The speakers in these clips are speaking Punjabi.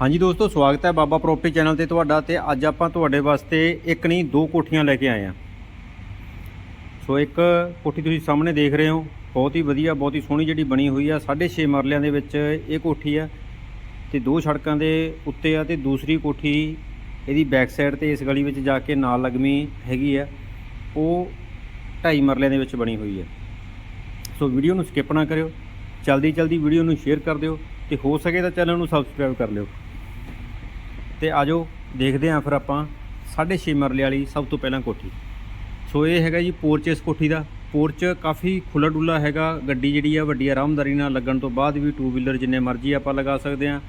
ਹਾਂਜੀ ਦੋਸਤੋ, ਸਵਾਗਤ ਹੈ ਬਾਬਾ ਪ੍ਰੋਪਰਟੀ ਚੈਨਲ ਤੇ ਤੁਹਾਡਾ ਤੇ ਅੱਜ ਆਪਾਂ ਤੁਹਾਡੇ ਵਾਸਤੇ ਇੱਕ ਨਹੀਂ, ਦੋ ਕੋਠੀਆਂ ਲੈ ਕੇ ਆਏ ਆ ਸੋ ਇੱਕ ਕੋਠੀ ਤੁਸੀਂ ਸਾਹਮਣੇ ਦੇਖ ਰਹੇ ਹੋ, ਬਹੁਤ ਹੀ ਵਧੀਆ, ਬਹੁਤ ਹੀ ਸੋਹਣੀ ਜਿਹੜੀ ਬਣੀ ਹੋਈ ਆ 6.5 ਮਰਲਿਆਂ ਦੇ ਵਿੱਚ ਇਹ ਕੋਠੀ ਆ ਤੇ ਦੋ ਸੜਕਾਂ ਦੇ ਉੱਤੇ ਆ ਤੇ ਦੂਸਰੀ ਕੋਠੀ ਇਹਦੀ ਬੈਕ ਸਾਈਡ ਤੇ ਇਸ ਗਲੀ ਵਿੱਚ ਜਾ ਕੇ ਨਾਲ ਲੱਗਮੀ ਹੈਗੀ ਆ, ਉਹ 2.5 ਮਰਲਿਆਂ ਦੇ ਵਿੱਚ ਬਣੀ ਹੋਈ ਹੈ ਸੋ ਵੀਡੀਓ ਨੂੰ ਸਕਿਪ ਨਾ ਕਰਿਓ ਜਲਦੀ ਜਲਦੀ ਵੀਡੀਓ ਨੂੰ ਸ਼ੇਅਰ ਕਰ ਦਿਓ ਤੇ ਹੋ ਸਕੇ ਤਾਂ ਚੈਨਲ ਨੂੰ ਸਬਸਕ੍ਰਾਈਬ ਕਰ ਲਿਓ। ਤੇ ਆਜੋ ਦੇਖਦੇ ਆਂ ਫਿਰ ਆਪਾਂ 6.5 ਮਰਲੇ ਵਾਲੀ ਸਭ ਤੋਂ ਪਹਿਲਾਂ ਕੋਠੀ। ਸੋ ਇਹ ਹੈਗਾ ਜੀ ਪੋਰਚ ਇਸ ਕੋਠੀ ਦਾ। ਪੋਰਚ ਕਾਫੀ ਖੁੱਲਾ ਡੁੱਲਾ ਹੈਗਾ। ਗੱਡੀ ਜਿਹੜੀ ਆ ਵੱਡੀ ਆਰਾਮਦਾਰੀ ਨਾਲ ਲੱਗਣ ਤੋਂ ਬਾਅਦ ਵੀ ਟੂ ਵੀਲਰ ਜਿੰਨੇ ਮਰਜ਼ੀ ਆਪਾਂ ਲਗਾ ਸਕਦੇ ਆਂ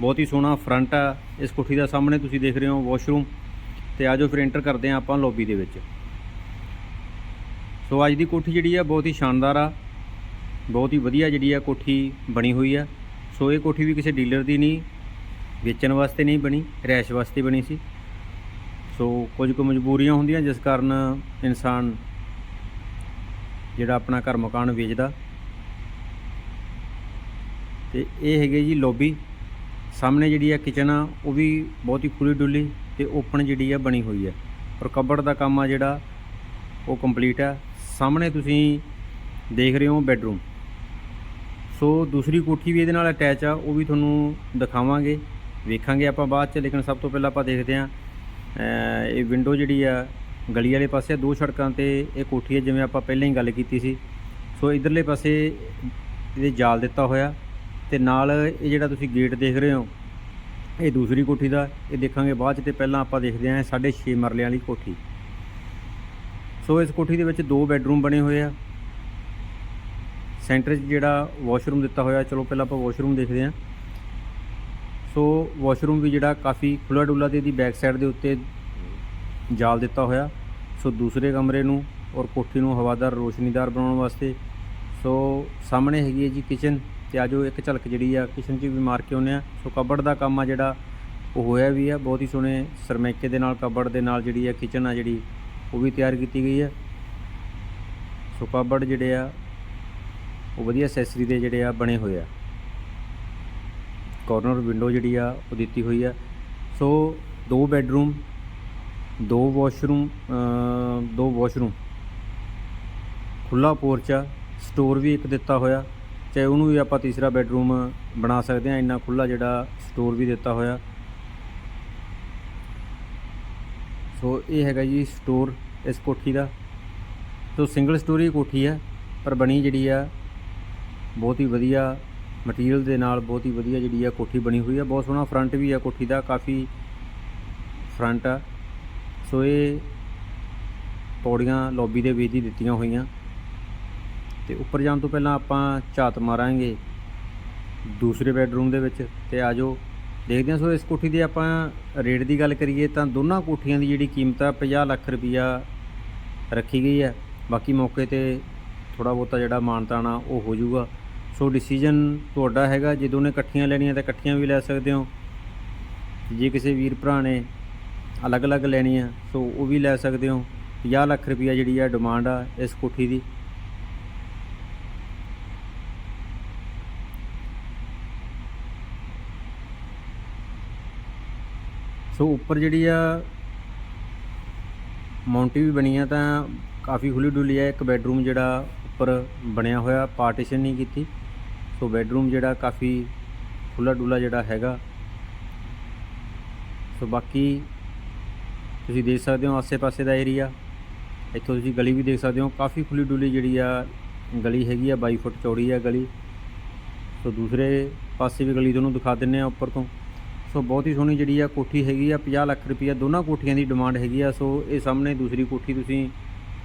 ਬਹੁਤ ਹੀ ਸੋਹਣਾ ਫਰੰਟ ਆ ਇਸ ਕੋਠੀ ਦਾ ਸਾਹਮਣੇ ਤੁਸੀਂ ਦੇਖ ਰਹੇ ਹੋ ਵਾਸ਼ਰੂਮ ਤੇ ਆਜੋ ਫਿਰ ਐਂਟਰ ਕਰਦੇ ਆਂ ਆਪਾਂ ਲੌਬੀ ਦੇ ਵਿੱਚ। ਸੋ ਅੱਜ ਦੀ ਕੋਠੀ ਜਿਹੜੀ ਆ ਬਹੁਤ ਹੀ ਸ਼ਾਨਦਾਰ ਆ। ਬਹੁਤ ਹੀ ਵਧੀਆ ਜਿਹੜੀ ਆ ਕੋਠੀ ਬਣੀ ਹੋਈ ਆ। ਸੋ ਇਹ ਕੋਠੀ ਵੀ ਕਿਸੇ ਡੀਲਰ ਦੀ ਨਹੀਂ ਵੇਚਣ ਵਾਸਤੇ ਨਹੀਂ ਬਣੀ, ਰੈਸ਼ ਵਾਸਤੇ ਬਣੀ ਸੀ। ਸੋ ਕੁਝ ਕੁ ਮਜਬੂਰੀਆਂ ਹੁੰਦੀਆਂ, ਜਿਸ ਕਾਰਨ ਇਨਸਾਨ ਜਿਹੜਾ ਆਪਣਾ ਘਰ ਮਕਾਨ ਵੇਚਦਾ। ਤੇ ਇਹ ਹੈਗੇ ਜੀ ਲੋਬੀ ਸਾਹਮਣੇ ਜਿਹੜੀ ਆ ਕਿਚਨ ਆ, ਉਹ ਵੀ ਬਹੁਤ ਹੀ ਖੁੱਲੀ ਡੁੱਲੀ ਤੇ ਓਪਨ ਜਿਹੜੀ ਆ ਬਣੀ ਹੋਈ ਆ। ਔਰ ਕਬੜ ਦਾ ਕੰਮ ਆ ਜਿਹੜਾ, ਉਹ ਕੰਪਲੀਟ ਆ। ਸਾਹਮਣੇ ਤੁਸੀਂ ਦੇਖ ਰਹੇ ਹੋ ਬੈੱਡਰੂਮ ਸੋ ਦੂਸਰੀ ਕੋਠੀ ਵੀ ਇਹਦੇ ਨਾਲ ਅਟੈਚ ਆ, ਉਹ ਵੀ ਤੁਹਾਨੂੰ ਦਿਖਾਵਾਂਗੇ। ਵੇਖਾਂਗੇ ਆਪਾਂ ਬਾਅਦ ਚ ਲੇਕਿਨ ਸਭ ਤੋਂ ਪਹਿਲਾਂ ਆਪਾਂ ਦੇਖਦੇ ਹਾਂ ਇਹ ਵਿੰਡੋ ਜਿਹੜੀ ਆ ਗਲੀ ਵਾਲੇ ਪਾਸੇ ਆ, ਦੋ ਸੜਕਾਂ ਤੇ ਇਹ ਕੋਠੀ ਹੈ ਜਿਵੇਂ ਆਪਾਂ ਪਹਿਲਾਂ ਹੀ ਗੱਲ ਕੀਤੀ ਸੀ। ਸੋ ਇਧਰਲੇ ਪਾਸੇ ਇਹਦੇ ਜਾਲ ਦਿੱਤਾ ਹੋਇਆ ਤੇ ਨਾਲ ਇਹ ਜਿਹੜਾ ਤੁਸੀਂ ਗੇਟ ਦੇਖ ਰਹੇ ਹੋ ਇਹ ਦੂਸਰੀ ਕੋਠੀ ਦਾ ਇਹ ਦੇਖਾਂਗੇ ਬਾਅਦ ਚ ਤੇ ਪਹਿਲਾਂ ਆਪਾਂ ਦੇਖਦੇ ਹਾਂ 6.5 ਮਰਲਿਆਂ ਵਾਲੀ ਕੋਠੀ। ਸੋ ਇਸ ਕੋਠੀ ਦੇ ਵਿੱਚ ਦੋ ਬੈੱਡਰੂਮ ਬਣੇ ਹੋਏ ਆ। ਸੈਂਟਰ 'ਚ ਜਿਹੜਾ ਵਾਸ਼ਰੂਮ ਦਿੱਤਾ ਹੋਇਆ ਚਲੋ ਪਹਿਲਾਂ ਆਪਾਂ ਵਾਸ਼ਰੂਮ ਦੇਖਦੇ ਹਾਂ। ਸੋ ਵਾਸ਼ਰੂਮ ਵੀ ਜਿਹੜਾ ਕਾਫੀ ਖੁੱਲਾ ਡੁੱਲਾ ਤੇ ਇਹਦੀ ਬੈਕ ਸਾਈਡ ਦੇ ਉੱਤੇ ਜਾਲ ਦਿੱਤਾ ਹੋਇਆ। ਸੋ ਦੂਸਰੇ ਕਮਰੇ ਨੂੰ ਔਰ ਕੋਠੀ ਨੂੰ ਹਵਾਦਾਰ, ਰੋਸ਼ਨੀਦਾਰ ਬਣਾਉਣ ਵਾਸਤੇ। ਸੋ ਸਾਹਮਣੇ ਹੈਗੀ ਹੈ ਜੀ ਕਿਚਨ ਤੇ ਆਜੋ ਇੱਕ ਝਲਕ ਜਿਹੜੀ ਆ ਕਿਚਨ 'ਚ ਵੀ ਮਾਰ ਕੇ ਆਉਂਦੇ ਆ ਸੋ ਕਬੜ ਦਾ ਕੰਮ ਆ ਜਿਹੜਾ, ਉਹ ਹੋਇਆ ਵੀ ਆ। ਬਹੁਤ ਹੀ ਸੋਹਣੇ ਸਰਮੈਕੇ ਦੇ ਨਾਲ ਕਬੜ ਦੇ ਨਾਲ ਜਿਹੜੀ ਆ ਕਿਚਨ ਆ ਜਿਹੜੀ, ਉਹ ਵੀ ਤਿਆਰ ਕੀਤੀ ਗਈ ਹੈ ਸੋ ਕਬੜ ਜਿਹੜੇ ਆ, ਉਹ ਵਧੀਆ ਐਕਸੈਸਰੀ ਦੇ ਜਿਹੜੇ ਆ ਬਣੇ ਹੋਏ ਆ। ਕਾਰਨਰ ਵਿੰਡੋ ਜਿਹੜੀ ਆ ਉਹ ਦਿੱਤੀ ਹੋਈ ਆ। ਸੋ ਦੋ ਬੈੱਡਰੂਮ ਦੋ ਵਾਸ਼ਰੂਮ ਦੋ ਵਾਸ਼ਰੂਮ ਖੁੱਲਾ ਪੋਰਚ ਆ ਸਟੋਰ ਵੀ ਇੱਕ ਦਿੱਤਾ ਹੋਇਆ। ਚਾਹੇ ਉਹਨੂੰ ਵੀ ਆਪਾਂ ਤੀਸਰਾ ਬੈੱਡਰੂਮ ਬਣਾ ਸਕਦੇ ਆ, ਇੰਨਾ ਖੁੱਲਾ ਜਿਹੜਾ ਸਟੋਰ ਵੀ ਦਿੱਤਾ ਹੋਇਆ। ਸੋ ਇਹ ਹੈਗਾ ਜੀ ਸਟੋਰ ਇਸ ਕੋਠੀ ਦਾ। ਸੋ ਸਿੰਗਲ ਸਟੋਰੀ ਕੋਠੀ ਆ, ਪਰ ਬਣੀ ਜਿਹੜੀ ਆ, ਬਹੁਤ ਹੀ ਵਧੀਆ ਮਟੀਰੀਅਲ ਦੇ ਨਾਲ ਬਹੁਤ ਹੀ ਵਧੀਆ ਜਿਹੜੀ ਆ ਕੋਠੀ ਬਣੀ ਹੋਈ ਆ। ਬਹੁਤ ਸੋਹਣਾ ਫਰੰਟ ਵੀ ਆ ਕੋਠੀ ਦਾ, ਕਾਫੀ ਫਰੰਟ ਆ। ਸੋ ਇਹ ਪੌੜੀਆਂ ਲੌਬੀ ਦੇ ਵਿੱਚ ਹੀ ਦਿੱਤੀਆਂ ਹੋਈਆਂ। ਤੇ ਉੱਪਰ ਜਾਣ ਤੋਂ ਪਹਿਲਾਂ ਆਪਾਂ ਝਾਤ ਮਾਰਾਂਗੇ ਦੂਸਰੇ ਬੈੱਡਰੂਮ ਦੇ ਵਿੱਚ ਤੇ ਆਜੋ ਦੇਖਦੇ ਹਾਂ ਸੋ ਇਸ ਕੋਠੀ ਦੇ ਆਪਾਂ ਰੇਟ ਦੀ ਗੱਲ ਕਰੀਏ ਤਾਂ ਦੋਨਾਂ ਕੋਠੀਆਂ ਦੀ ਜਿਹੜੀ ਕੀਮਤ ਆ 50 ਲੱਖ ਰੁਪਈਆ ਰੱਖੀ ਗਈ ਹੈ ਬਾਕੀ ਮੌਕੇ ਤੇ ਥੋੜਾ ਬਹੁਤਾ ਜਿਹੜਾ ਮਾਨਤਾਣਾ ਉਹ ਹੋ ਜਾਊਗਾ। ਸੋ ਡਿਸੀਜਨ ਤੁਹਾਡਾ ਹੈਗਾ, ਜੇ ਦੋਨੇ ਇਕੱਠੀਆਂ ਲੈਣੀਆਂ ਤਾਂ ਇਕੱਠੀਆਂ ਵੀ ਲੈ ਸਕਦੇ ਹੋ। ਜੇ ਕਿਸੇ ਵੀਰ ਭਰਾ ਨੇ ਅਲੱਗ-ਅਲੱਗ ਲੈਣੀਆਂ, ਸੋ ਉਹ ਵੀ ਲੈ ਸਕਦੇ ਹੋ। 50 ਲੱਖ ਰੁਪਈਆ ਜਿਹੜੀ ਆ ਡਿਮਾਂਡ ਆ ਇਸ ਕੋਠੀ ਦੀ। ਸੋ ਉੱਪਰ ਜਿਹੜੀ ਆ ਮੌਂਟੀ ਵੀ ਬਣੀ ਆ ਤਾਂ ਕਾਫੀ ਖੁੱਲੀ ਡੁੱਲੀ ਆ। ਇੱਕ ਬੈੱਡਰੂਮ ਜਿਹੜਾ ਉੱਪਰ ਬਣਿਆ ਹੋਇਆ ਪਾਰਟੀਸ਼ਨ ਨਹੀਂ ਕੀਤੀ। ਸੋ ਬੈੱਡਰੂਮ ਜਿਹੜਾ ਕਾਫੀ ਖੁੱਲਾ ਡੁੱਲਾ ਜਿਹੜਾ ਹੈਗਾ। ਸੋ ਬਾਕੀ ਤੁਸੀਂ ਦੇਖ ਸਕਦੇ ਹੋ ਆਸੇ-ਪਾਸੇ ਦਾ ਏਰੀਆ ਇੱਥੋਂ ਤੁਸੀਂ ਗਲੀ ਵੀ ਦੇਖ ਸਕਦੇ ਹੋ। ਕਾਫੀ ਖੁੱਲੀ ਡੁੱਲੀ ਜਿਹੜੀ ਆ, ਗਲੀ ਹੈਗੀ ਆ 22 ਫੁੱਟ ਚੌੜੀ ਆ ਗਲੀ। ਸੋ ਦੂਸਰੇ ਪਾਸੇ ਵੀ ਗਲੀ ਤੁਹਾਨੂੰ ਦਿਖਾ ਦਿੰਨੇ ਆ ਉੱਪਰ ਤੋਂ। ਸੋ ਬਹੁਤ ਹੀ ਸੋਹਣੀ ਜਿਹੜੀ ਆ ਕੋਠੀ ਹੈਗੀ ਆ 50 ਲੱਖ ਰੁਪਈਆ ਦੋਨਾਂ ਕੋਠੀਆਂ ਦੀ ਡਿਮਾਂਡ ਹੈਗੀ ਆ। ਸੋ ਇਹ ਸਾਹਮਣੇ ਦੂਸਰੀ ਕੋਠੀ ਤੁਸੀਂ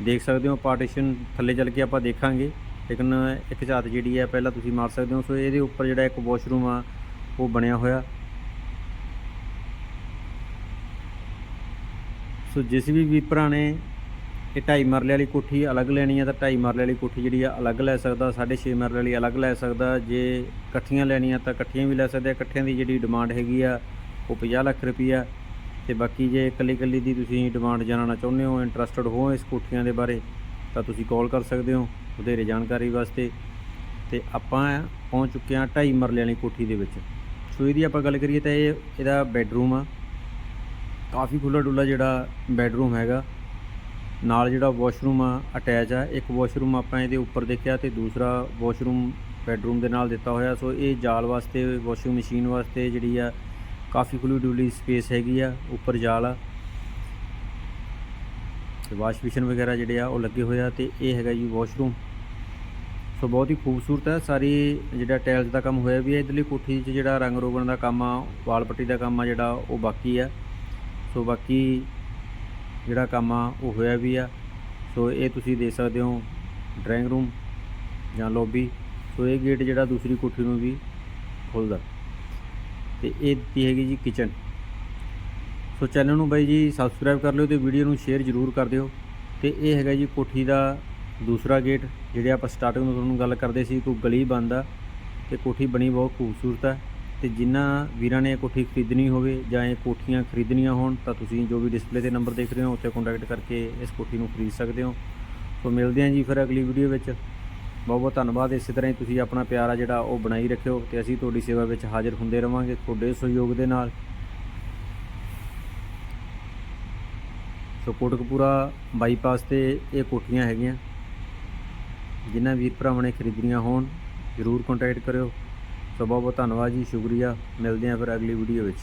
ਦੇਖ ਸਕਦੇ ਹੋ, ਪਾਰਟੀਸ਼ਨ ਥੱਲੇ ਚੱਲ ਕੇ ਆਪਾਂ ਦੇਖਾਂਗੇ। ਲੇਕਿਨ ਇੱਕ ਝਾਤ ਜਿਹੜੀ ਆ ਪਹਿਲਾਂ ਤੁਸੀਂ ਮਾਰ ਸਕਦੇ ਹੋ, ਸੋ ਇਹਦੇ ਉੱਪਰ ਜਿਹੜਾ ਇੱਕ ਵਾਸ਼ਰੂਮ ਆ, ਉਹ ਬਣਿਆ ਹੋਇਆ। ਸੋ ਜਿਸ ਵੀ ਵੀਰ ਨੇ ਇਹ ਢਾਈ ਮਰਲੇ ਵਾਲੀ ਕੋਠੀ ਅਲੱਗ ਲੈਣੀ ਆ ਤਾਂ ਢਾਈ ਮਰਲੇ ਵਾਲੀ ਕੋਠੀ ਜਿਹੜੀ ਆ, ਅਲੱਗ ਲੈ ਸਕਦਾ 6.5 ਮਰਲੇ ਵਾਲੀ ਅਲੱਗ ਲੈ ਸਕਦਾ। ਜੇ ਇਕੱਠੀਆਂ ਲੈਣੀਆਂ, ਤਾਂ ਇਕੱਠੀਆਂ ਵੀ ਲੈ ਸਕਦੇ ਆ। ਇਕੱਠਿਆਂ ਦੀ ਜਿਹੜੀ ਡਿਮਾਂਡ ਹੈਗੀ ਆ, ਉਹ 50 ਲੱਖ ਰੁਪਈਆ ਤੇ ਬਾਕੀ ਜੇ ਇਕੱਲੀ ਇਕੱਲੀ ਦੀ ਤੁਸੀਂ ਡਿਮਾਂਡ ਜਾਣਨਾ ਚਾਹੁੰਦੇ ਹੋ ਇੰਟਰਸਟਡ ਹੋ ਇਸ ਕੋਠੀਆਂ ਦੇ ਬਾਰੇ ਤਾਂ ਤੁਸੀਂ ਕਾਲ ਕਰ ਸਕਦੇ ਹੋ ਵਧੇਰੇ ਜਾਣਕਾਰੀ ਵਾਸਤੇ। ਤੇ ਆਪਾਂ ਪਹੁੰਚ ਚੁੱਕੇ ਹਾਂ ਢਾਈ ਮਰਲੇ ਵਾਲੀ ਕੋਠੀ ਦੇ ਵਿੱਚ। ਸੋ ਇਹਦੀ ਆਪਾਂ ਗੱਲ ਕਰੀਏ ਤਾਂ ਇਹ ਇਹਦਾ ਬੈੱਡਰੂਮ ਆ। ਕਾਫੀ ਖੁੱਲਾ ਡੁੱਲਾ ਜਿਹੜਾ ਬੈੱਡਰੂਮ ਹੈਗਾ। ਨਾਲ ਜਿਹੜਾ ਵਾਸ਼ਰੂਮ ਆ, ਅਟੈਚ ਆ। ਇੱਕ ਵਾਸ਼ਰੂਮ ਆਪਾਂ ਇਹਦੇ ਉੱਪਰ ਦੇਖਿਆ ਤੇ ਦੂਸਰਾ ਵਾਸ਼ਰੂਮ ਬੈੱਡਰੂਮ ਦੇ ਨਾਲ ਦਿੱਤਾ ਹੋਇਆ। ਸੋ ਇਹ ਜਾਲ ਵਾਸਤੇ, ਵਾਸ਼ਿੰਗ ਮਸ਼ੀਨ ਵਾਸਤੇ ਜਿਹੜੀ ਆ, ਕਾਫੀ ਖੁੱਲੀ ਡੁੱਲੀ ਸਪੇਸ ਹੈਗੀ ਆ, ਉੱਪਰ ਜਾਲ ਆ। ਤੇ ਵਾਸ਼ ਬੇਸਿਨ ਵਗੈਰਾ ਜਿਹੜੇ ਆ ਉਹ ਲੱਗੇ ਹੋਏ ਆ ਤੇ ਇਹ ਹੈਗਾ ਜੀ ਵਾਸ਼ਰੂਮ। ਸੋ ਬਹੁਤ ਹੀ ਖੂਬਸੂਰਤ ਹੈ ਸਾਰੀ ਜਿਹੜਾ ਟਾਇਲਸ ਦਾ ਕੰਮ ਹੋਇਆ ਵੀ ਹੈ ਇਧਰਲੀ ਕੋਠੀ 'ਚ ਜਿਹੜਾ ਰੰਗ ਰੋਗਣ ਦਾ ਕੰਮ ਆ, ਵਾਲ ਪੱਟੀ ਦਾ ਕੰਮ ਆ ਜਿਹੜਾ, ਉਹ ਬਾਕੀ ਆ। ਸੋ ਬਾਕੀ ਜਿਹੜਾ ਕੰਮ ਆ, ਉਹ ਹੋਇਆ ਵੀ ਆ। ਸੋ ਇਹ ਤੁਸੀਂ ਦੇਖ ਸਕਦੇ ਹੋ, ਡਰਾਇੰਗ ਰੂਮ ਜਾਂ ਲੌਬੀ। ਸੋ ਇਹ ਗੇਟ ਜਿਹੜਾ ਦੂਸਰੀ ਕੋਠੀ ਨੂੰ ਵੀ ਖੁੱਲਦਾ। ਤੇ ਇਹ ਦਿੱਤੀ ਹੈਗੀ ਜੀ ਕਿਚਨ। ਸੋ ਚੈਨਲ ਨੂੰ ਬਾਈ ਜੀ ਸਬਸਕ੍ਰਾਈਬ ਕਰ ਲਿਓ ਤੇ ਵੀਡੀਓ ਨੂੰ ਸ਼ੇਅਰ ਜ਼ਰੂਰ ਕਰ ਦਿਓ। ਤੇ ਇਹ ਹੈਗਾ ਜੀ ਕੋਠੀ ਦਾ ਦੂਸਰਾ ਗੇਟ ਜਿਹੜੇ ਆਪਾਂ ਸਟਾਰਟਿੰਗ ਨੂੰ ਤੁਹਾਨੂੰ ਗੱਲ ਕਰਦੇ ਸੀ ਕੋਈ ਗਲੀ ਬੰਦ ਆ ਤੇ ਕੋਠੀ ਬਣੀ ਬਹੁਤ ਖੂਬਸੂਰਤ ਹੈ। ਤੇ ਜਿਨ੍ਹਾਂ ਵੀਰਾਂ ਨੇ ਇਹ ਕੋਠੀ ਖਰੀਦਣੀ ਹੋਵੇ ਜਾਂ ਇਹ ਕੋਠੀਆਂ ਖਰੀਦਣੀਆਂ ਹੋਣ, ਤਾਂ ਤੁਸੀਂ ਜੋ ਵੀ ਡਿਸਪਲੇ ਤੇ ਨੰਬਰ ਦੇਖ ਰਹੇ ਹੋ, ਉੱਥੇ ਕੰਟੈਕਟ ਕਰਕੇ ਇਸ ਕੋਠੀ ਨੂੰ ਖਰੀਦ ਸਕਦੇ ਹੋ। ਸੋ ਮਿਲਦੇ ਹਾਂ ਜੀ ਫਿਰ ਅਗਲੀ ਵੀਡੀਓ ਵਿੱਚ। ਬਹੁਤ ਬਹੁਤ ਧੰਨਵਾਦ। ਇਸੇ ਤਰ੍ਹਾਂ ਹੀ ਤੁਸੀਂ ਆਪਣਾ ਪਿਆਰ ਆ ਜਿਹੜਾ ਉਹ ਬਣਾਈ ਰੱਖਿਓ ਤੇ ਅਸੀਂ ਤੁਹਾਡੀ ਸੇਵਾ ਵਿੱਚ ਹਾਜ਼ਰ ਹੁੰਦੇ ਰਵਾਂਗੇ। ਤੁਹਾਡੇ ਸਹਿਯੋਗ ਦੇ ਨਾਲ ਸੋ ਕੋਟਕਪੂਰਾ ਬਾਈਪਾਸ ਤੇ ਇਹ ਕੋਠੀਆਂ ਹੈਗੀਆਂ। ਜਿਨ੍ਹਾਂ ਵੀਰ ਭਰਾਵਾਂ ਨੇ ਖਰੀਦਣੀਆਂ ਹੋਣ, ਜ਼ਰੂਰ ਕੰਟੈਕਟ ਕਰਿਓ। ਸੋ ਬਹੁਤ ਬਹੁਤ ਧੰਨਵਾਦ ਜੀ, ਸ਼ੁਕਰੀਆ। ਮਿਲਦੇ ਹਾਂ ਫਿਰ ਅਗਲੀ ਵੀਡੀਓ ਵਿੱਚ।